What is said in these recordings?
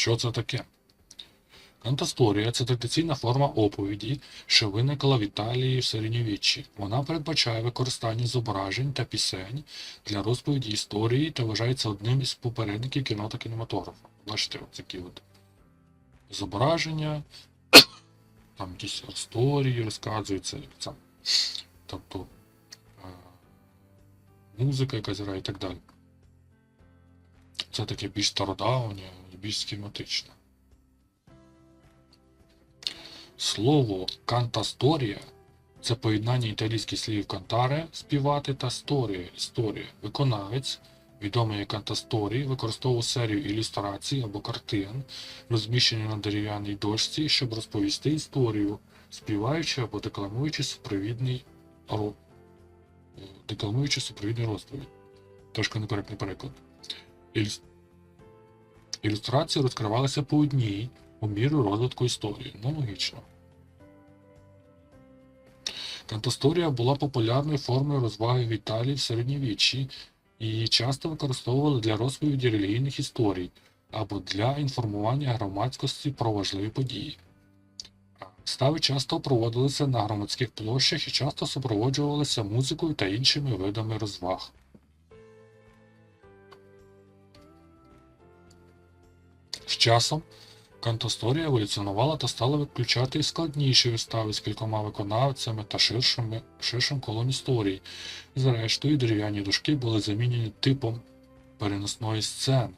Що це таке? Кантасторія це традиційна форма оповіді, що виникла в Італії в середньовіччі. Вона передбачає використання зображень та пісень для розповіді історії та вважається одним із попередників кіно та кінематографа. Бачите, от такі от зображення, там якісь історії розказуються, це, тобто е, музика якась грає і так далі. Це таке більш стародавнє більш схематичне. Слово кантасторія це поєднання італійських слів кантаре співати та сторія історія. Виконавець, відомий як кантасторій, використовував серію ілюстрацій або картин, розміщені на дерев'яній дошці, щоб розповісти історію, співаючи або декламуючи супровідний ро... декламуючи супровідний розповідь. Трошки некоректний переклад. Ілюс... Ілюстрації розкривалися по одній у міру розвитку історії. Ну, логічно. Кантасторія була популярною формою розваги в Італії в середньовіччі і часто використовували для розповіді релігійних історій або для інформування громадськості про важливі події. Стави часто проводилися на громадських площах і часто супроводжувалися музикою та іншими видами розваг. З часом кантасторія еволюціонувала та стала виключати і складніші вистави з кількома виконавцями та ширшими, ширшим колом історій. І зрештою дерев'яні дошки були замінені типом переносної сцени,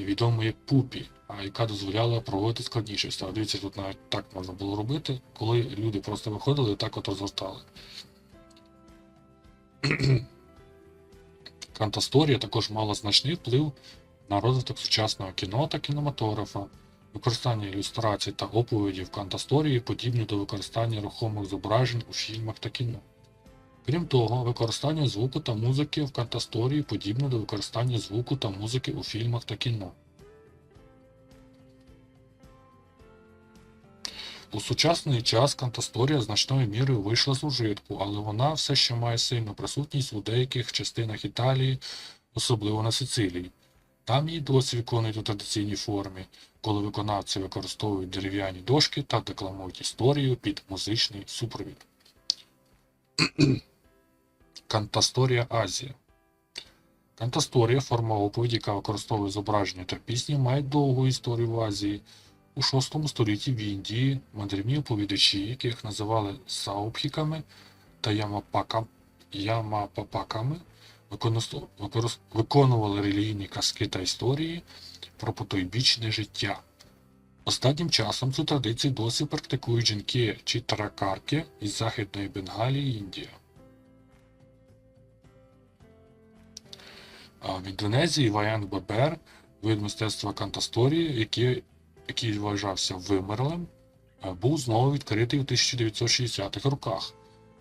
відомої пупі, а яка дозволяла проводити складніші вистави. Дивіться, тут навіть так можна було робити, коли люди просто виходили і так от розгортали. Кантасторія також мала значний вплив на розвиток сучасного кіно та кінематографа. Використання ілюстрацій та оповідів кантасторії подібні до використання рухомих зображень у фільмах та кіно. Крім того, використання звуку та музики в кантасторії подібне до використання звуку та музики у фільмах та кіно. У сучасний час кантасторія значною мірою вийшла з ужитку, але вона все ще має сильну присутність у деяких частинах Італії, особливо на Сицилії. Там її досі виконують у традиційній формі, коли виконавці використовують дерев'яні дошки та декламують історію під музичний супровід. Кантасторія Азія. Кантасторія, форма оповіді, яка використовує зображення та пісні, має довгу історію в Азії. У VI столітті в Індії мандрівні оповідачі, яких називали саупхіками та ямапака- ямапапаками, використо- викорис- виконували релігійні казки та історії про потойбічне життя. Останнім часом цю традицію досі практикують жінки чи таракарки із Західної Бенгалії Індія. В Індонезії Ваян Бебер, вид мистецтва кантасторії, який, який вважався вимерлим, е, був знову відкритий у 1960-х роках.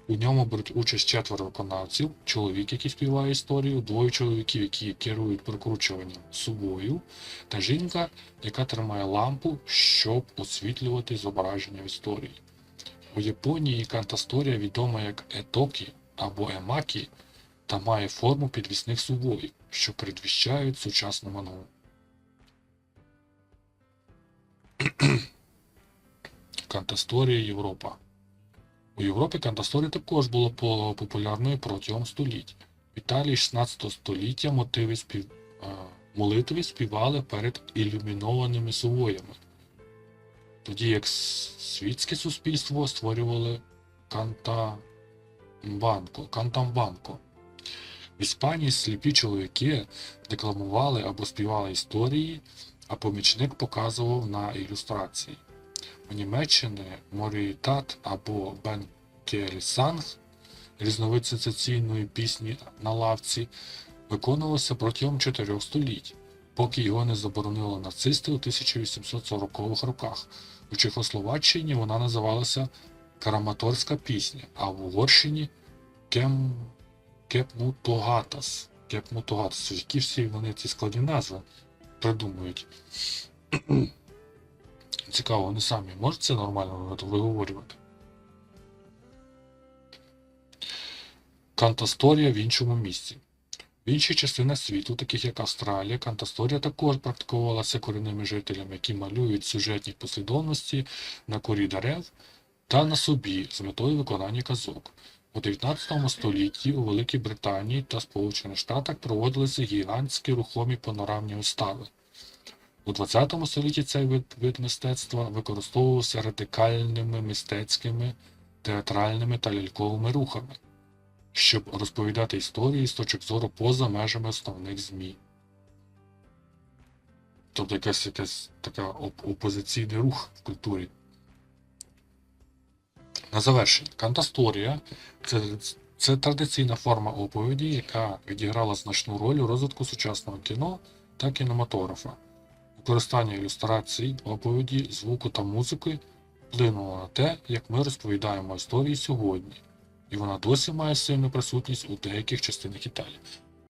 У ньому беруть участь четверо виконавців, чоловік, який співає історію, двоє чоловіків, які керують прокручуванням собою, та жінка, яка тримає лампу, щоб освітлювати зображення в історії. У Японії кантасторія відома як етокі або емакі та має форму підвісних сувоїв, що передвіщають сучасну мангу. Кантасторія Європа. У Європі кантасторія також була по- популярною протягом століть. В Італії 16 століття мотиви спів... е, молитви співали перед ілюмінованими сувоями, тоді як світське суспільство створювали кантамбанко. кантамбанко. В Іспанії сліпі чоловіки декламували або співали історії, а помічник показував на ілюстрації. У Німеччині Морітат або Бенкельсанг, різновид сенсаційної пісні на лавці, виконувався протягом чотирьох століть, поки його не заборонили нацисти у 1840-х роках. У Чехословаччині вона називалася Караматорська пісня, а в Угорщині Кем... Кепмутогатас. Кепмутогатас. Які всі вони ці складні назви придумують. Цікаво, вони самі можуть це нормально виговорювати? Кантасторія в іншому місці. В інших частинах світу, таких як Австралія, кантасторія також практикувалася корінними жителями, які малюють сюжетні послідовності на корі дерев та на собі з метою виконання казок. У 19 столітті у Великій Британії та Сполучених Штатах проводилися гігантські рухомі панорамні устави. У 20 столітті цей вид, вид мистецтва використовувався радикальними мистецькими, театральними та ляльковими рухами, щоб розповідати історії з точок зору поза межами основних ЗМІ. Тобто якась, якась така оп- опозиційний рух в культурі. На завершення. Кантасторія це, це традиційна форма оповіді, яка відіграла значну роль у розвитку сучасного кіно та кінематографа. Використання ілюстрацій, оповіді, звуку та музики вплинуло на те, як ми розповідаємо історії сьогодні, і вона досі має сильну присутність у деяких частинах Італії.